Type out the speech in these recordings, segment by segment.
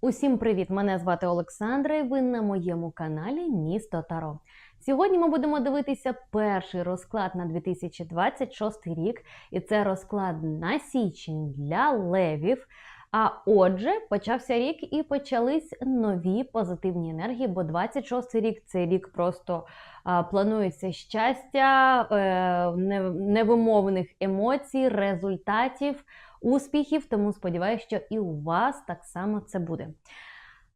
Усім привіт! Мене звати Олександра і ви на моєму каналі Місто Таро. Сьогодні ми будемо дивитися перший розклад на 2026 рік, і це розклад на січень для левів. А отже, почався рік і почались нові позитивні енергії, бо 26 рік це рік просто а, планується щастя, е, невимовних емоцій, результатів успіхів, тому сподіваюся, що і у вас так само це буде.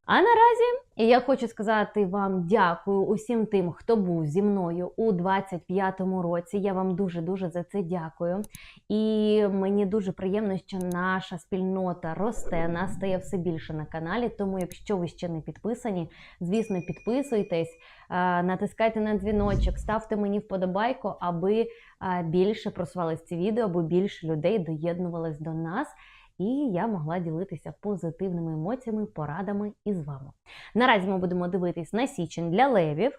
А наразі я хочу сказати вам дякую усім тим, хто був зі мною у 25-му році. Я вам дуже-дуже за це дякую. І мені дуже приємно, що наша спільнота росте, нас стає все більше на каналі. Тому, якщо ви ще не підписані, звісно, підписуйтесь, натискайте на дзвіночок, ставте мені вподобайку, аби більше просувались ці відео, аби більше людей доєднувались до нас, і я могла ділитися позитивними емоціями, порадами із вами. Наразі ми будемо дивитись на січень для левів.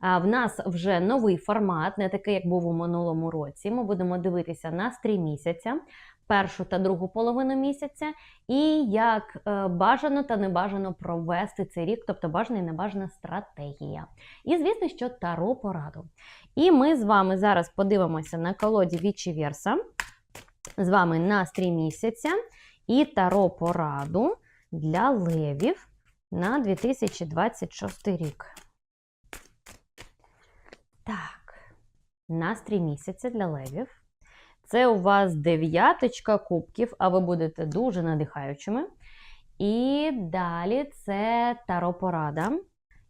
А, В нас вже новий формат, не такий, як був у минулому році. Ми будемо дивитися настрій місяця, першу та другу половину місяця, і як е, бажано та небажано провести цей рік, тобто бажана і небажана стратегія. І звісно, що таро пораду. І ми з вами зараз подивимося на колоді Вічі Верса. З вами настрій місяця і таро пораду для левів на 2026 рік. Так, настрій місяця для левів. Це у вас дев'яточка кубків, а ви будете дуже надихаючими. І далі це таро порада.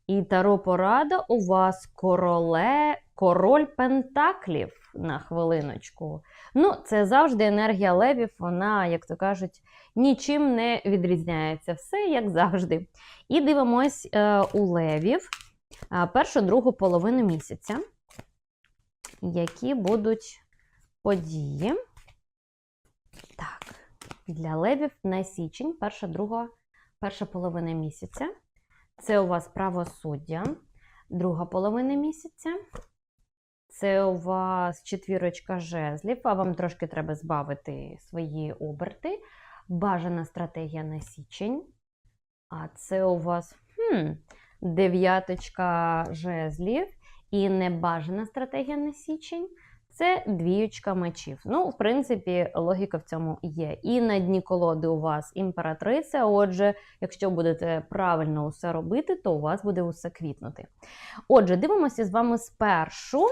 І таро порада у вас короле, король пентаклів на хвилиночку. Ну, це завжди енергія левів, вона, як то кажуть, нічим не відрізняється. Все як завжди. І дивимось е, у левів першу другу половину місяця, які будуть події. Так, для левів на січень, перша друга, перша половина місяця. Це у вас правосуддя, друга половина місяця. Це у вас четвірочка жезлів, а вам трошки треба збавити свої оберти. Бажана стратегія на січень. А це у вас хм, дев'яточка жезлів і небажана стратегія на січень. Це двіючка мечів. Ну, в принципі, логіка в цьому є. І на дні колоди у вас імператриця. Отже, якщо будете правильно усе робити, то у вас буде усе квітнути. Отже, дивимося з вами спершу.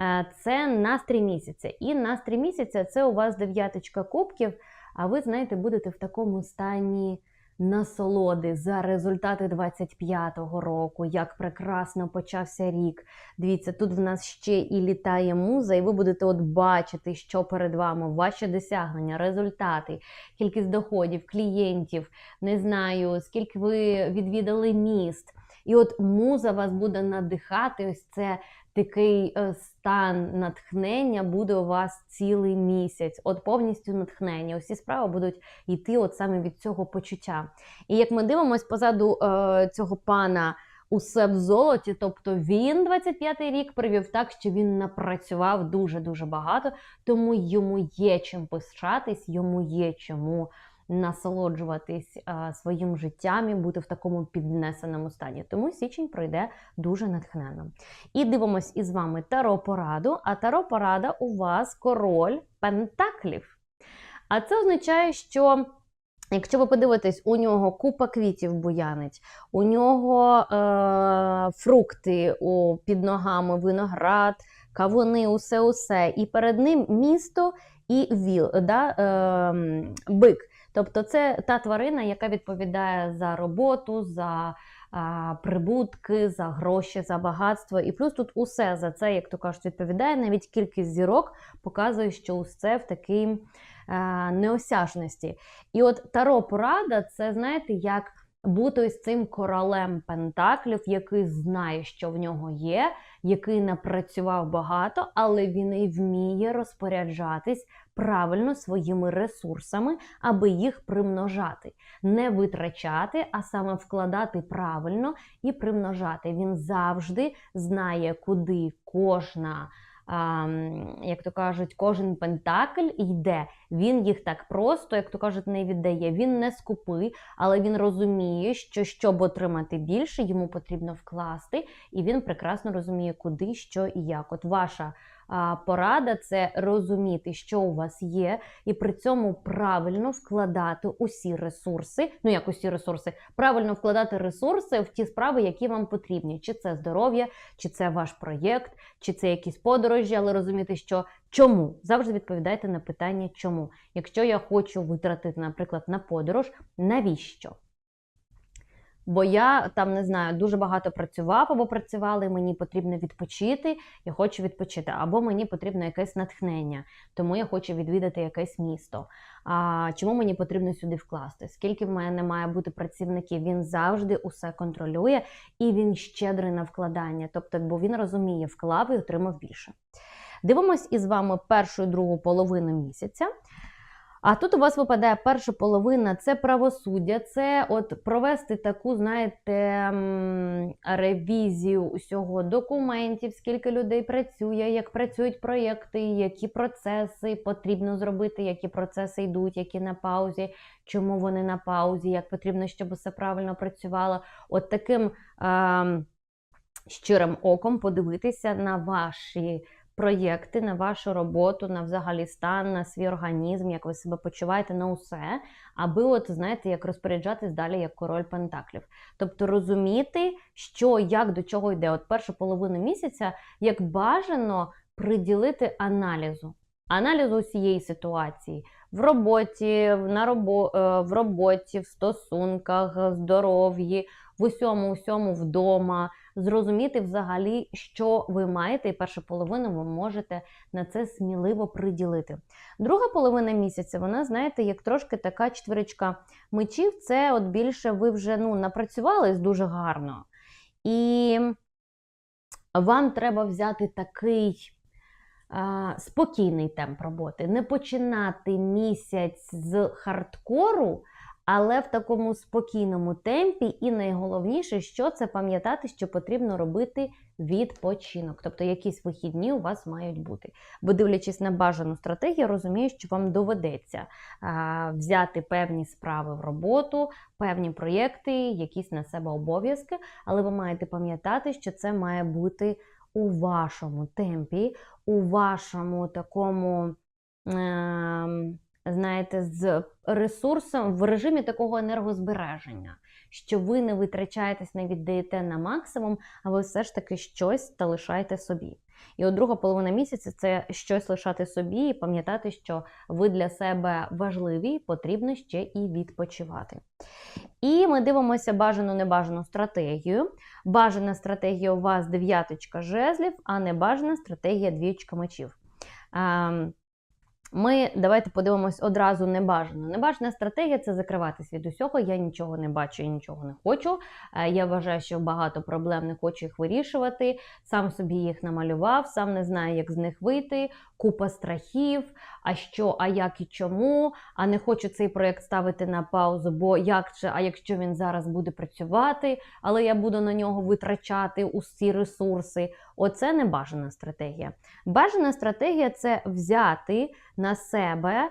Е, Це настрій місяця. І настрій місяця це у вас дев'яточка кубків, а ви, знаєте, будете в такому стані насолоди за результати 25-го року, як прекрасно почався рік. Дивіться, тут в нас ще і літає муза, і ви будете от бачити, що перед вами, ваші досягнення, результати, кількість доходів, клієнтів, не знаю, скільки ви відвідали міст. І от муза вас буде надихати, ось це такий е, стан натхнення буде у вас цілий місяць. От повністю натхнення. Усі справи будуть йти от саме від цього почуття. І як ми дивимося позаду е, цього пана усе в золоті, тобто він 25-й рік привів так, що він напрацював дуже-дуже багато, тому йому є чим пишатись, йому є чому насолоджуватись своїм життям і бути в такому піднесеному стані. Тому січень пройде дуже натхненно. І дивимось із вами таро пораду. А таро порада у вас король пентаклів. А це означає, що. Якщо ви подивитесь, у нього купа квітів буянить, у нього е, фрукти у, під ногами, виноград, кавуни, усе-усе. І перед ним місто і віл, да, е, бик. Тобто це та тварина, яка відповідає за роботу, за а, прибутки, за гроші, за багатство. І плюс тут усе за це, як то кажуть, відповідає. Навіть кількість зірок показує, що усе в такій а, неосяжності. І от таро порада це, знаєте, як бути ось цим королем пентаклів, який знає, що в нього є, який напрацював багато, але він і вміє розпоряджатись правильно своїми ресурсами, аби їх примножати, не витрачати, а саме вкладати правильно і примножати. Він завжди знає, куди кожна як то кажуть, кожен пентакль йде. Він їх так просто, як то кажуть, не віддає. Він не скупий, але він розуміє, що щоб отримати більше, йому потрібно вкласти, і він прекрасно розуміє, куди, що і як. От ваша порада це розуміти, що у вас є, і при цьому правильно вкладати усі ресурси. Ну як усі ресурси, правильно вкладати ресурси в ті справи, які вам потрібні. Чи це здоров'я, чи це ваш проєкт, чи це якісь подорожі, але розуміти, що чому завжди відповідайте на питання, чому. Якщо я хочу витратити, наприклад, на подорож, навіщо? Бо я там не знаю, дуже багато працював або працювала, і мені потрібно відпочити, я хочу відпочити, або мені потрібно якесь натхнення, тому я хочу відвідати якесь місто. А чому мені потрібно сюди вкласти? Скільки в мене має бути працівників? Він завжди усе контролює і він щедрий на вкладання. Тобто, бо він розуміє, вклав і отримав більше. Дивимось із вами першу і другу половину місяця. А тут у вас випадає перша половина це правосуддя, це от провести таку, знаєте, ревізію усього документів, скільки людей працює, як працюють проєкти, які процеси потрібно зробити, які процеси йдуть, які на паузі, чому вони на паузі, як потрібно, щоб все правильно працювало. От таким ем, щирим оком подивитися на ваші проєкти, на вашу роботу, на взагалі стан, на свій організм, як ви себе почуваєте, на усе, аби, от знаєте, як розпоряджатись далі як король пентаклів. Тобто розуміти, що як до чого йде. От першу половину місяця, як бажано приділити аналізу. Аналізу усієї ситуації в роботі, на робо, е, в роботі, в стосунках, здоров'ї, в усьому, усьому вдома, зрозуміти взагалі, що ви маєте, і першу половину ви можете на це сміливо приділити. Друга половина місяця, вона, знаєте, як трошки така четверичка мечів, це от більше ви вже ну, напрацювались дуже гарно. І вам треба взяти такий спокійний темп роботи, не починати місяць з хардкору, але в такому спокійному темпі. І найголовніше, що це пам'ятати, що потрібно робити відпочинок. Тобто якісь вихідні у вас мають бути. Бо дивлячись на бажану стратегію, розумію, що вам доведеться а, взяти певні справи в роботу, певні проєкти, якісь на себе обов'язки, але ви маєте пам'ятати, що це має бути у вашому темпі, у вашому такому. ем, Знаєте, з ресурсом в режимі такого енергозбереження, що ви не витрачаєтесь, не віддаєте на максимум, а ви все ж таки щось та лишаєте собі. І от друга половина місяця це щось лишати собі і пам'ятати, що ви для себе важливі, потрібно ще і відпочивати. І ми дивимося бажану небажану стратегію. Бажана стратегія у вас дев'яточка жезлів, а небажана стратегія двічка мечів. Ми давайте подивимось одразу небажано. Небажана стратегія це закриватись від усього. Я нічого не бачу і нічого не хочу. Е, Я вважаю, що багато проблем не хочу їх вирішувати. Сам собі їх намалював, сам не знаю, як з них вийти. Купа страхів, а що, а як і чому, а не хочу цей проєкт ставити на паузу, бо як же, а якщо він зараз буде працювати, але я буду на нього витрачати усі ресурси. Оце не бажана стратегія. Бажана стратегія це взяти на себе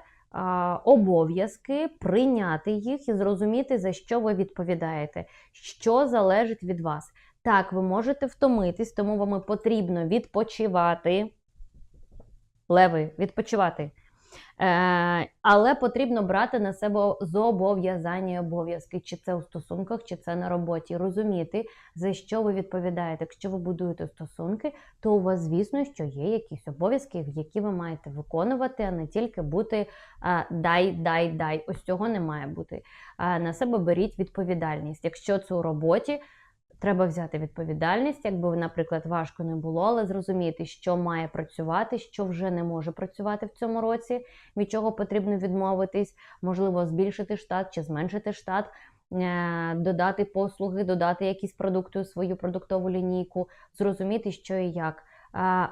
обов'язки, прийняти їх і зрозуміти, за що ви відповідаєте, що залежить від вас. Так, ви можете втомитись, тому вам потрібно відпочивати. Леви, відпочивати. Е, але потрібно брати на себе зобов'язання і обов'язки, чи це у стосунках, чи це на роботі. Розуміти, за що ви відповідаєте. Якщо ви будуєте стосунки, то у вас, звісно, що є якісь обов'язки, які ви маєте виконувати, а не тільки бути дай, дай, дай. Ось цього не має бути. На себе беріть відповідальність. Якщо це у роботі, Треба взяти відповідальність, якби, наприклад, важко не було, але зрозуміти, що має працювати, що вже не може працювати в цьому році, від чого потрібно відмовитись, можливо, збільшити штат чи зменшити штат, е, додати послуги, додати якісь продукти у свою продуктову лінійку, зрозуміти, що і як.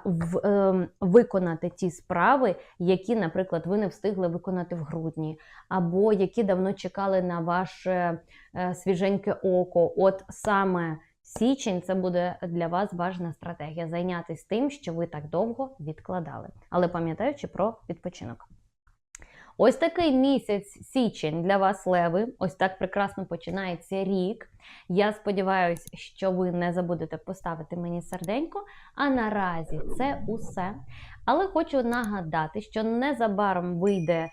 В, ем, виконати ті справи, які, наприклад, ви не встигли виконати в грудні, або які давно чекали на ваше е, свіженьке око. От саме Січень це буде для вас важна стратегія зайнятися тим, що ви так довго відкладали, але пам'ятаючи про відпочинок. Ось такий місяць січень для вас, леви. Ось так прекрасно починається рік. Я сподіваюся, що ви не забудете поставити мені серденько. А наразі це усе. Але хочу нагадати, що незабаром вийде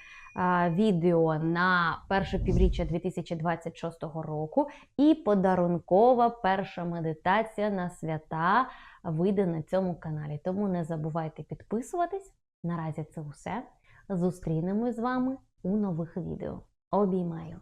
відео на перше півріччя 2026 року, і подарункова перша медитація на свята вийде на цьому каналі. Тому не забувайте підписуватись. Наразі це усе. Зустрінемось з вами у нових відео. Обіймаю!